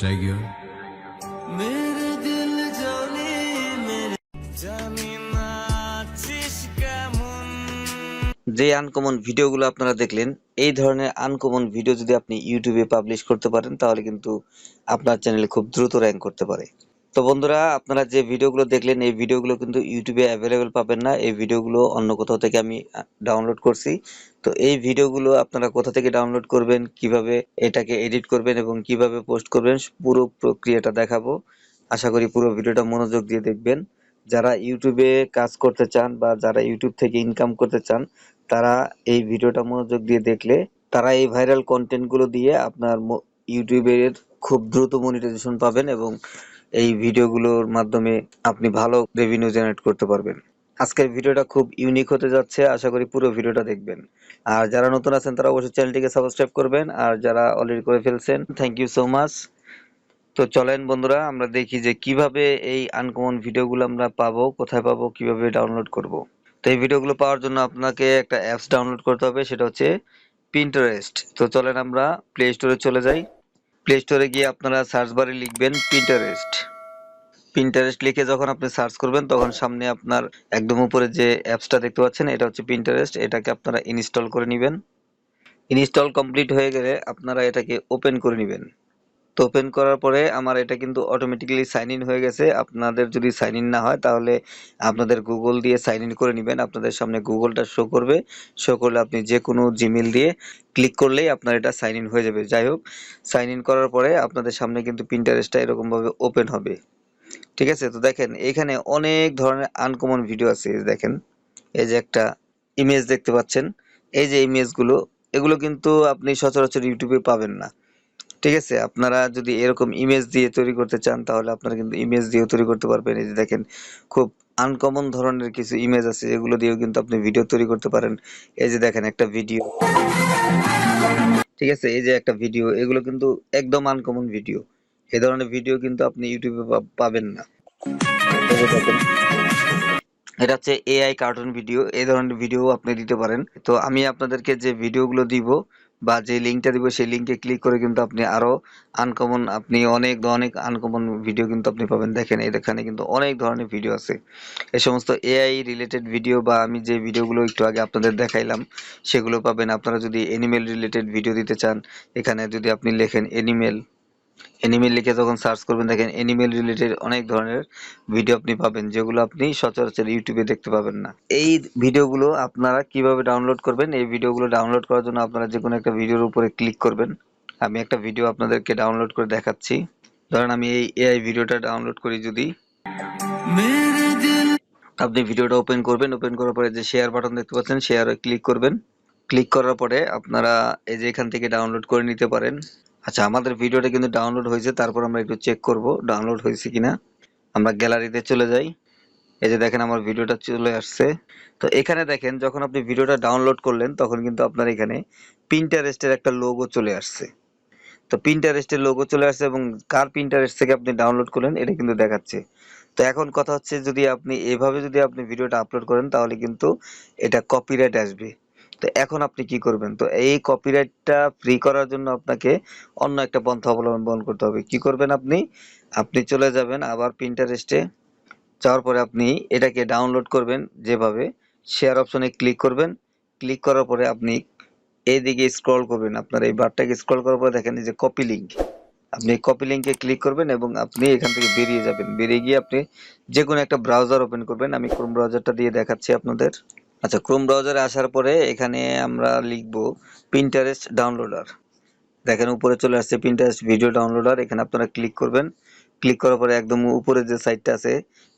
Tiger মেরে দিল যে আনকমন ভিডিওগুলো আপনারা দেখলেন এই ধরনের আনকমন ভিডিও যদি আপনি ইউটিউবে পাবলিশ করতে পারেন তাহলে কিন্তু আপনার চ্যানেল খুব দ্রুত র্যাঙ্ক করতে পারে। তো বন্ধুরা, আপনারা যে ভিডিওগুলো দেখলেন, এই ভিডিওগুলো কিন্তু ইউটিউবে অ্যাভেলেবেল পাবেন না। এই ভিডিওগুলো অন্য কোথাও থেকে আমি ডাউনলোড করছি। তো এই ভিডিওগুলো আপনারা কোথা থেকে ডাউনলোড করবেন, কীভাবে এটাকে এডিট করবেন এবং কীভাবে পোস্ট করবেন, পুরো প্রক্রিয়াটা দেখাবো। আশা করি পুরো ভিডিওটা মনোযোগ দিয়ে দেখবেন। যারা ইউটিউবে কাজ করতে চান বা যারা ইউটিউব থেকে ইনকাম করতে চান, তারা এই ভিডিওটা মনোযোগ দিয়ে দেখলে, তারা এই ভাইরাল কন্টেন্টগুলো দিয়ে আপনার ইউটিউবের খুব দ্রুত মনিটাইজেশন পাবেন এবং এই ভিডিওগুলোর মাধ্যমে আপনি ভালো রেভিনিউ জেনারেট করতে পারবেন। আজকের ভিডিওটা খুব ইউনিক হতে যাচ্ছে, আশা করি পুরো ভিডিওটা দেখবেন। আর যারা নতুন আছেন, তারা অবশ্যই চ্যানেলটিকে সাবস্ক্রাইব করবেন। আর যারা অলরেডি করে ফেলছেন থ্যাংক ইউ সো মাচ তো চলেন বন্ধুরা, আমরা দেখি যে কীভাবে এই আনকমন ভিডিওগুলো আমরা পাবো, কোথায় পাবো, কীভাবে ডাউনলোড করব। তো এই ভিডিওগুলো পাওয়ার জন্য আপনাকে একটা অ্যাপস ডাউনলোড করতে হবে, সেটা হচ্ছে পিন্টারেস্ট তো চলেন আমরা প্লে স্টোরে চলে যাই। প্লে স্টোরে গিয়ে আপনারা সার্চ বারে লিখবেন পিন্টারেস্ট পিন্টারেস্ট লিখে যখন আপনি সার্চ করবেন, তখন সামনে আপনার একদম উপরে যে অ্যাপসটা দেখতে পাচ্ছেন, এটা হচ্ছে পিন্টারেস্ট এটাকে আপনারা ইনস্টল করে নেবেন। ইনস্টল কমপ্লিট হয়ে গেলে আপনারা এটাকে ওপেন করে নেবেন। তো ওপেন করার পরে আমার এটা কিন্তু অটোমেটিক্যালি সাইন ইন হয়ে গেছে। আপনাদের যদি সাইন ইন না হয়, তাহলে আপনাদের গুগল দিয়ে সাইন ইন করে নেবেন। আপনাদের সামনে গুগলটা শো করবে। শো করলে আপনি যে কোনো জিমেল দিয়ে ক্লিক করলেই আপনার এটা সাইন ইন হয়ে যাবে। যাই হোক সাইন ইন করার পরে আপনাদের সামনে কিন্তু প্রিন্টারেস্টটা এরকমভাবে ওপেন হবে। ঠিক আছে? তো দেখেন, এখানে অনেক ধরনের আনকমন ভিডিও আছে। দেখেন, এই যে একটা ইমেজ দেখতে পাচ্ছেন। এই যে ইমেজগুলো এগুলো কিন্তু আপনি সচরাচর ইউটিউবে পাবেন না। ঠিক আছে, আপনারা যদি এরকম ইমেজ দিয়ে তৈরি করতে চান, তাহলে আপনারা কিন্তু ইমেজ দিয়েও তৈরি করতে পারবেন। এই যে দেখেন, খুব আনকমন ধরনের কিছু ইমেজ আছে যেগুলো দিয়েও কিন্তু আপনি ভিডিও তৈরি করতে পারেন। এই যে দেখেন একটা ভিডিও ঠিক আছে, এই যে একটা ভিডিও এগুলো কিন্তু একদম আনকমন ভিডিও এই ধরনের ভিডিও কিন্তু আপনি ইউটিউবে পাবেন না। এটা হচ্ছে এআই কার্টুন ভিডিও এই ধরনের ভিডিও আপনি দিতে পারেন। তো আমি আপনাদেরকে যে ভিডিওগুলো দিব বা যে লিঙ্কটা দিব সেই লিঙ্কে ক্লিক করে কিন্তু আপনি আরও আনকমন আপনি অনেক অনেক আনকমন ভিডিও কিন্তু আপনি পাবেন। দেখেন এখানে কিন্তু অনেক ধরনের ভিডিও আছে। এই সমস্ত এআই রিলেটেড ভিডিও বা আমি যে ভিডিওগুলো একটু আগে আপনাদের দেখাইলাম, সেগুলো পাবেন। আপনারা যদি এনিম্যাল রিলেটেড ভিডিও দিতে চান, এখানে যদি আপনি লেখেন এনিমেল এনিমেল লিখে যখন সার্চ করবেন দেখেন এনিমেল রিলেটেড অনেক ধরনের ভিডিও আপনি পাবেন যেগুলো আপনি সচরাচর ইউটিউবে দেখতে পাবেন না। এই ভিডিওগুলো আপনারা কীভাবে ডাউনলোড করবেন এই ভিডিওগুলো ডাউনলোড করার জন্য আপনারা যে কোনো একটা ভিডিওর উপরে ক্লিক করবেন। আমি একটা ভিডিও আপনাদেরকে ডাউনলোড করে দেখাচ্ছি। ধরেন আমি এই এআই ভিডিওটা ডাউনলোড করি যদি। আপনি ভিডিওটা ওপেন করবেন ওপেন করার পরে যে শেয়ার বাটন দেখতে পাচ্ছেন শেয়ারে ক্লিক করবেন। ক্লিক করার পরে আপনারা এই যে এখান থেকে ডাউনলোড করে নিতে পারেন। আচ্ছা আমাদের ভিডিওটা কিন্তু ডাউনলোড হয়েছে, তারপর আমরা একটু চেক করব ডাউনলোড হয়েছে কিনা। আমরা গ্যালারিতে চলে যাই। এই যে দেখেন আমার ভিডিওটা চলে আসছে। তো এখানে দেখেন, যখন আপনি ভিডিওটা ডাউনলোড করলেন, তখন কিন্তু আপনার এখানে প্রিন্টারেস্টের একটা লোগো চলে আসছে। তো প্রিন্টারেস্টের লোগো চলে আসছে এবং কার প্রিন্টারেস্ট থেকে আপনি ডাউনলোড করলেন, এটা কিন্তু দেখাচ্ছে। তো এখন কথা হচ্ছে, যদি আপনি এভাবে যদি আপনি ভিডিওটা আপলোড করেন, তাহলে কিন্তু এটা কপিরাইট আসবে। তো এখন আপনি কি করবেন? তো এই কপিরাইটটা ফ্রি করার জন্য আপনাকে অন্য একটা পন্থা অবলম্বন করতে হবে। কি করবেন আপনি? আপনি চলে যাবেন আবার পিন্টারেস্টে যাওয়ার পরে আপনি এটাকে ডাউনলোড করবেন যেভাবে। শেয়ার অপশনে ক্লিক করবেন। ক্লিক করার পরে আপনি এইদিকে স্ক্রল করবেন। আপনার এই বারটাকে স্ক্রল করার পরে দেখেন যে কপি লিঙ্ক আপনি কপি লিঙ্কে ক্লিক করবেন এবং আপনি এখান থেকে বেরিয়ে যাবেন। বেরিয়ে গিয়ে আপনি যে কোনো একটা ব্রাউজার ওপেন করবেন। আমি ক্রোম ব্রাউজারটা দিয়ে দেখাচ্ছি আপনাদের। আচ্ছা ক্রোম ব্রাউজারে আসার পরে এখানে আমরা লিখব প্রিন্টারেস্ট ডাউনলোডার দেখেন, উপরে চলে আসছে প্রিন্টারেস্ট ভিডিও ডাউনলোডার এখানে আপনারা ক্লিক করবেন। ক্লিক করার পরে একদম উপরে যে সাইটটা আছে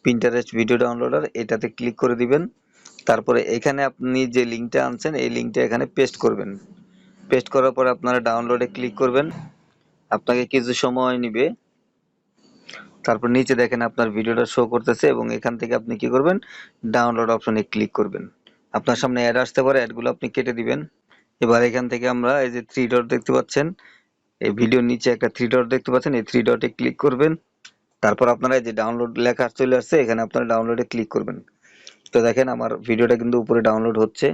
প্রিন্টারেস্ট ভিডিও ডাউনলোডার এটাতে ক্লিক করে দিবেন। তারপরে এখানে আপনি যে লিঙ্কটা আনছেন, এই লিঙ্কটা এখানে পেস্ট করবেন। পেস্ট করার পরে আপনারা ডাউনলোডে ক্লিক করবেন। আপনাকে কিছু সময় নিবে। তারপর নিচে দেখেন আপনার ভিডিওটা শো করতেছে এবং এখান থেকে আপনি কি করবেন? ডাউনলোড অপশনে ক্লিক করবেন। আপনার সামনে অ্যাড আসতে পারে অ্যাডগুলো আপনি কেটে দিবেন। এবার এখান থেকে আমরা এই যে থ্রি ডট দেখতে পাচ্ছেন, এই ভিডিওর নিচে একটা থ্রি ডট দেখতে পাচ্ছেন, এই থ্রি ডটে ক্লিক করবেন। তারপর আপনারা এই যে ডাউনলোড লেখা চলে আসছে, এখানে আপনারা ডাউনলোডে ক্লিক করবেন। তো দেখেন আমার ভিডিওটা কিন্তু উপরে ডাউনলোড হচ্ছে।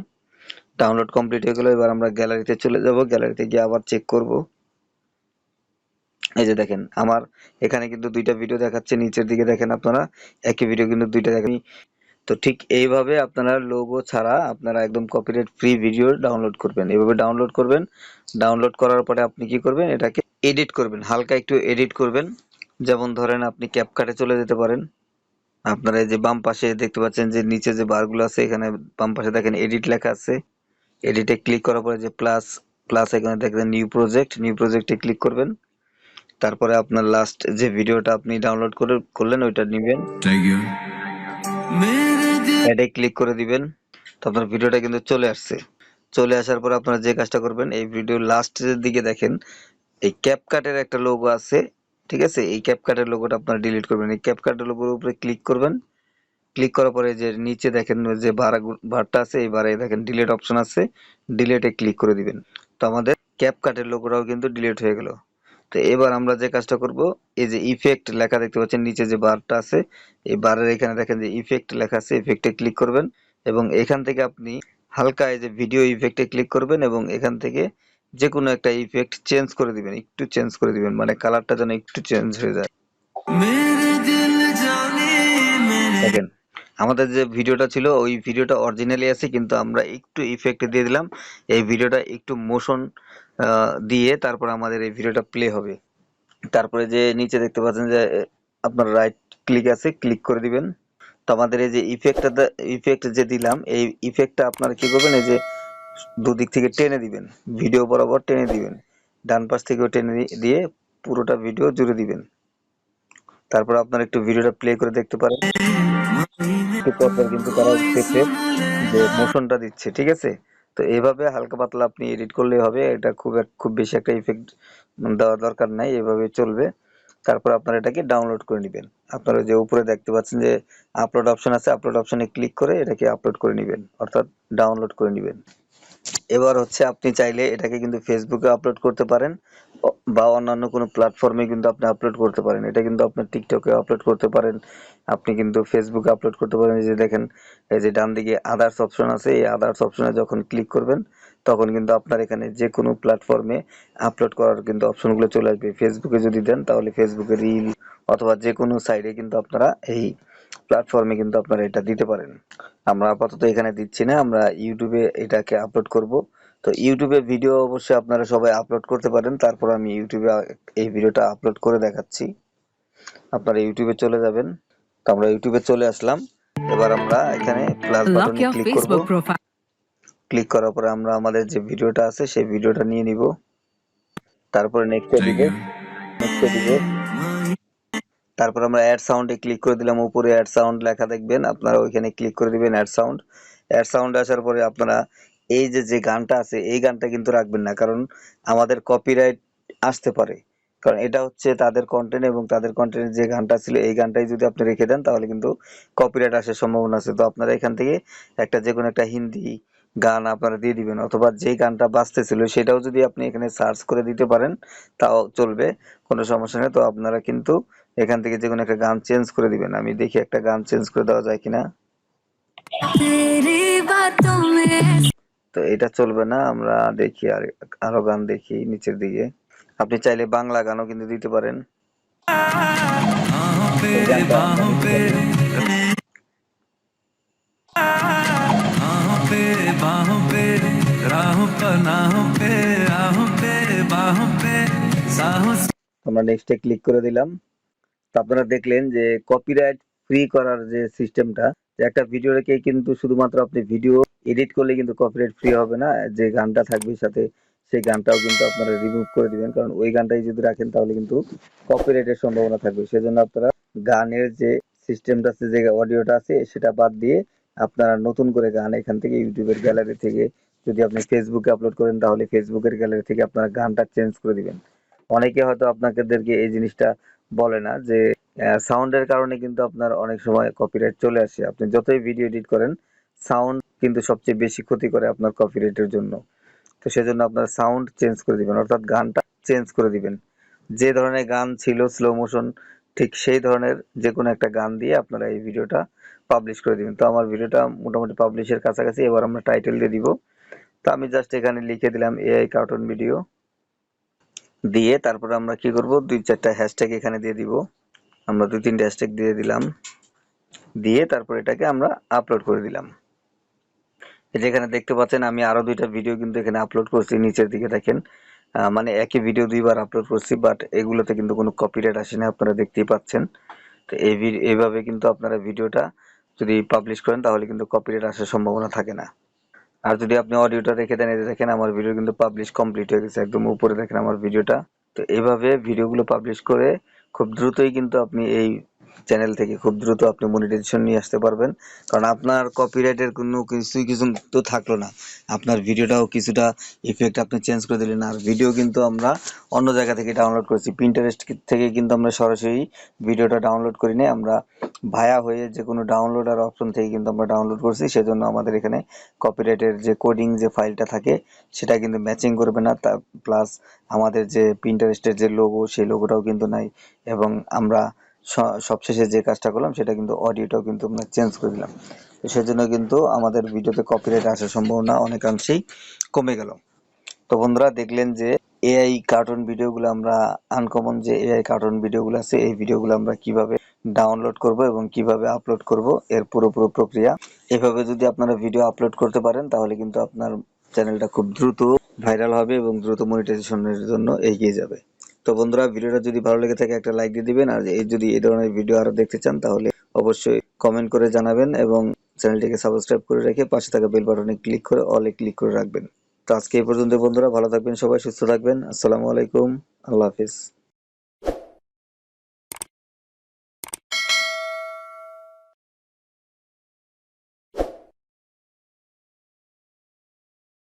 ডাউনলোড কমপ্লিট হয়ে গেল, এবার আমরা গ্যালারিতে চলে যাব। গ্যালারিতে গিয়ে আবার চেক করব। এই যে দেখেন, আমার এখানে কিন্তু দুইটা ভিডিও দেখাচ্ছে, নিচের দিকে দেখেন আপনারা, একই ভিডিও কিন্তু দুইটা দেখেন তো ঠিক এইভাবে আপনারা লোগো ছাড়া আপনারা একদম কপিরাইট ফ্রি ভিডিও ডাউনলোড করবেন। এইভাবে ডাউনলোড করবেন। ডাউনলোড করার পরে আপনি কি করবেন? এটাকে এডিট করবেন। হালকা একটু এডিট করবেন। যেমন ধরেন আপনি ক্যাপকাটে চলে যেতে পারেন। আপনারা যে বাম পাশে দেখতে পাচ্ছেন যে নিচে যে বারগুলো আছে, এখানে বাম পাশে দেখেন এডিট লেখা আছে। এডিটে ক্লিক করার পরে যে প্লাস প্লাস এখানে দেখবেন নিউ প্রজেক্ট নিউ প্রজেক্টে ক্লিক করবেন। তারপরে আপনার লাস্ট যে ভিডিওটা আপনি ডাউনলোড করে, করলেন, ওইটা নেবেন। অ্যাডে ক্লিক করে দিবেন, তো আপনার ভিডিওটা কিন্তু চলে আসছে। চলে আসার পর আপনারা যে কাজটা করবেন, এই ভিডিও লাস্টের দিকে দেখেন, এই ক্যাপকাটের একটা লোগো আছে, ঠিক আছে? এই ক্যাপকাটের লোগোটা আপনারা ডিলিট করবেন। এই ক্যাপকাটের লোগোর উপরে ক্লিক করবেন। ক্লিক করার পরে যে নিচে দেখেন যে ভাড়া ভাড়টা আছে, এই ভাড়ায় দেখেন ডিলেট অপশন আছে ডিলেটে ক্লিক করে দিবেন। তো আমাদের ক্যাপকাটের লোগোটাও কিন্তু ডিলেট হয়ে গেল। তো এবার আমরা যে কাজটা করব, এই যে ইফেক্ট লেখা দেখতে পাচ্ছেন, নিচে যে বারটা আছে, এই বারের এখানে দেখেন যে ইফেক্ট লেখা আছে ইফেক্টে ক্লিক করবেন এবং এখান থেকে আপনি হালকা এই যে ভিডিও ইফেক্টে ক্লিক করবেন এবং এখান থেকে যে কোনো একটা ইফেক্ট চেঞ্জ করে দিবেন, একটু চেঞ্জ করে দিবেন মানে কালারটা যেন একটু চেঞ্জ হয়ে যায়। দেখেন, আমাদের যে ভিডিওটা ছিল, ওই ভিডিওটা অরিজিনালি আছে, কিন্তু আমরা একটু ইফেক্ট দিয়ে দিলাম। এই ভিডিওটা একটু মোশন দিয়ে তারপর আমাদের এই ভিডিওটা প্লে হবে। তারপরে যে নিচে দেখতে পাচ্ছেন যে আপনার রাইট ক্লিক আছে ক্লিক করে দিবেন। তো আমাদের এই যে ইফেক্টটা ইফেক্ট যে দিলাম, এই ইফেক্টটা আপনারা কি করবেন, এই যে দুদিক থেকে টেনে দিবেন। ভিডিও বরাবর টেনে দিবেন। ডান পাশ থেকেও টেনে দিয়ে পুরোটা ভিডিও জুড়ে দিবেন। তারপর আপনারা একটু ভিডিওটা প্লে করে দেখতে পারেন। কিন্তু তারা যে মোশনটা দিচ্ছে, ঠিক আছে? তো এইভাবে হালকা পাতলা আপনি এডিট করলেই হবে। এটা খুব খুব বেশি একটা ইফেক্ট দেওয়ার দরকার নাই, এভাবে চলবে। তারপর আপনারা এটাকে ডাউনলোড করে নেবেন। আপনারা যে উপরে দেখতে পাচ্ছেন যে আপলোড অপশন আছে আপলোড অপশনে ক্লিক করে এটাকে আপলোড করে নেবেন, অর্থাৎ ডাউনলোড করে নেবেন। এবার হচ্ছে আপনি চাইলে এটাকে কিন্তু ফেসবুকে আপলোড করতে পারেন, বা অন্যান্য কোনো প্ল্যাটফর্মে কিন্তু আপনি আপলোড করতে পারেন। এটা কিন্তু আপনার টিকটকে আপলোড করতে পারেন, আপনি কিন্তু ফেসবুকে আপলোড করতে পারেন। এই যে দেখেন, এই যে ডান দিকে আদার্স অপশন আছে, এই আদার্স অপশনে যখন ক্লিক করবেন, তখন কিন্তু আপনার এখানে যে কোনো প্ল্যাটফর্মে আপলোড করার কিন্তু অপশনগুলো চলে আসবে। ফেসবুকে যদি দেন, তাহলে ফেসবুকে রিল অথবা যে কোনো সাইডে কিন্তু আপনারা এই প্ল্যাটফর্মে কিন্তু আপনারা এটা দিতে পারেন। আমরা আপাতত এখানে দিচ্ছি না আমরা ইউটিউবে এটাকে আপলোড করব। তো ইউটিউবে ভিডিও অবশ্যই আপনারা সবাই আপলোড করতে পারেন তারপর আমি ইউটিউবে এই ভিডিওটা আপলোড করে দেখাচ্ছি। আপনারা ইউটিউবে চলে যাবেন তো আমরা ইউটিউবে চলে আসলাম। এবার আমরা এখানে প্লাস বাটনে ক্লিক করব। ক্লিক করার পরে আমরা আমাদের যে ভিডিওটা আছে সেই ভিডিওটা নিয়ে নিব। তারপরে নেক্সটে you. নেক্সটে দিব তারপর আমরা অ্যাড সাউন্ডে ক্লিক করে দিলাম, উপরে অ্যাড সাউন্ড লেখা দেখবেন, আপনারা ওইখানে ক্লিক করে দিবেন অ্যাড সাউন্ড অ্যাড সাউন্ড আসার পরে আপনারা এই যে যে গানটা আছে, এই গানটা কিন্তু রাখবেন না, কারণ আমাদের কপিরাইট আসতে পারে। কারণ এটা হচ্ছে তাদের কন্টেন্ট এবং তাদের কন্টেন্টের যে গানটা ছিল, এই গানটাই যদি আপনি রেখে দেন, তাহলে কিন্তু কপিরাইট আসার সম্ভাবনা আছে। তো আপনারা এখান থেকে একটা যে কোনো একটা হিন্দি গান আপনারা দিয়ে দিবেন, অথবা যে গানটা বাজতেছিল, সেটাও যদি আপনি এখানে সার্চ করে দিতে পারেন, তাও চলবে, কোনো সমস্যা নেই। তো আপনারা কিন্তু এখান থেকে যে কোনো একটা গান চেঞ্জ করে দিবেন। আমি দেখি একটা গান চেঞ্জ করে দেওয়া যায় কিনা। তো এটা চলবে না আমরা দেখি আর আরও গান দেখি নিচের দিকে। আপনি চাইলে বাংলা গানও কিন্তু দিতে পারেন। আমরা নেক্সটে ক্লিক করে দিলাম। আপনারা দেখলেন যে কপিরাইট ফ্রি করার যে সিস্টেমটা একটা ভিডিও রেখে কিন্তু শুধুমাত্র আপনি ভিডিও এডিট করলে কিন্তু কপিরাইট ফ্রি হবে না। যে গানটা থাকবে সাথে, সেই গানটাও কিন্তু আপনারা রিমুভ করে দিবেন। কারণ ওই গানটাই যদি রাখেন তাহলে কিন্তু কপিরাইটের সম্ভাবনা থাকবে। সেজন্য আপনারা গানের যে সিস্টেমটা আছে, যে অডিওটা আছে, সেটা বাদ দিয়ে আপনারা নতুন করে গান এখান থেকে ইউটিউবের গ্যালারি থেকে যদি আপনি ফেসবুকে আপলোড করেন, তাহলে ফেসবুকের গ্যালারি থেকে আপনারা গানটা চেঞ্জ করে দিবেন। অনেকে হয়তো আপনাদেরকে এই জিনিসটা বলে না যে সাউন্ডের কারণে কিন্তু আপনার অনেক সময় কপিরাইট চলে আসে। আপনি যতই ভিডিও এডিট করেন সাউন্ড কিন্তু সবচেয়ে বেশি ক্ষতি করে আপনার কপিরাইটের জন্য। তো সেজন্য আপনার সাউন্ড চেঞ্জ করে দিবেন, অর্থাৎ গানটা চেঞ্জ করে দিবেন। যে ধরনের গান ছিল স্লো মোশন ঠিক সেই ধরনের যে কোনো একটা গান দিয়ে আপনারা এই ভিডিওটা পাবলিশ করে দিবেন। তো আমার ভিডিওটা মোটামুটি পাবলিশের কাছাকাছি, এবার আমরা টাইটেল দিয়ে দিব। তো আমি জাস্ট এখানে লিখে দিলাম এআই কার্টুন ভিডিও দিয়ে তারপর আমরা কি করব? দুই চারটা হ্যাশট্যাগ এখানে দিয়ে দিব। আমরা দুই তিনটা হ্যাশট্যাগ দিয়ে দিলাম। দিয়ে তারপর এটাকে আমরা আপলোড করে দিলাম। এই যে এখানে দেখতে পাচ্ছেন, আমি আরও দুইটা ভিডিও কিন্তু এখানে আপলোড করছি, নিচের দিকে দেখেন। মানে একই ভিডিও দুইবার আপলোড করছি বাট এগুলোতে কিন্তু কোনো কপিরাইট আসে না, আপনারা দেখতেই পাচ্ছেন। তো এইভাবে কিন্তু আপনারা ভিডিওটা যদি পাবলিশ করেন, তাহলে কিন্তু কপিরাইট আসার সম্ভাবনা থাকে না। আর যদি আপনি অডিওটা রেখে দেন যে দেখেন আমার ভিডিও কিন্তু পাবলিশ কমপ্লিট হয়ে গেছে, একদম উপরে দেখেন আমার ভিডিওটা তো এইভাবে ভিডিওগুলো পাবলিশ করে খুব দ্রুতই কিন্তু আপনি এই চ্যানেল থেকে খুব দ্রুত আপনি মনিটাইজেশন নিয়ে আসতে পারবেন। কারণ আপনার কপিরাইটের কোনো কিছুই কিছু তো থাকল না। আপনার ভিডিওটাও কিছুটা ইফেক্ট আপনি চেঞ্জ করে দিলেন। আর ভিডিও কিন্তু আমরা অন্য জায়গা থেকে ডাউনলোড করেছি। প্রিন্টারেস্ট থেকে কিন্তু আমরা সরাসরি ভিডিওটা ডাউনলোড করি আমরা ভায়া হয়ে যে কোনো ডাউনলোড আর অপশন থেকে কিন্তু আমরা ডাউনলোড করছি, সেজন্য আমাদের এখানে কপিরাইটের যে কোডিং যে ফাইলটা থাকে, সেটা কিন্তু ম্যাচিং করবে না। তা প্লাস আমাদের যে প্রিন্টারেস্টের যে লোগো সেই লোগোটাও কিন্তু নাই এবং আমরা সবশেষে যে কাজটা করলাম, সেটা কিন্তু অডিওটাও কিন্তু আমরা চেঞ্জ করে দিলাম। তো সেজন্য কিন্তু আমাদের ভিডিওতে কপিরাইট আসার সম্ভাবনা অনেকাংশেই কমে গেল। তো বন্ধুরা, দেখলেন যে এআই কার্টুন ভিডিওগুলো আমরা আনকমন যে এআই কার্টুন ভিডিওগুলো আছে, এই ভিডিওগুলো আমরা কীভাবে ডাউনলোড করব এবং কীভাবে আপলোড করব এর পুরোপুরো প্রক্রিয়া। এভাবে যদি আপনারা ভিডিও আপলোড করতে পারেন, তাহলে কিন্তু আপনার চ্যানেলটা খুব দ্রুত ভাইরাল হবে এবং দ্রুত মনিটাইজেশনের জন্য এগিয়ে যাবে। তো বন্ধুরা, ভিডিওটা যদি ভালো লেগে থাকে, একটা লাইক দিয়ে দিবেন। আর যদি এই ধরনের ভিডিও আরও দেখতে চান, তাহলে অবশ্যই কমেন্ট করে জানাবেন এবং চ্যানেলটিকে সাবস্ক্রাইব করে রেখে পাশে থাকা বেল বাটনে ক্লিক করে অলে ক্লিক করে রাখবেন। তো আজকে এই পর্যন্ত বন্ধুরা, ভালো থাকবেন সবাই, সুস্থ থাকবেন। আসসালামু আলাইকুম। আল্লাহ হাফিজ।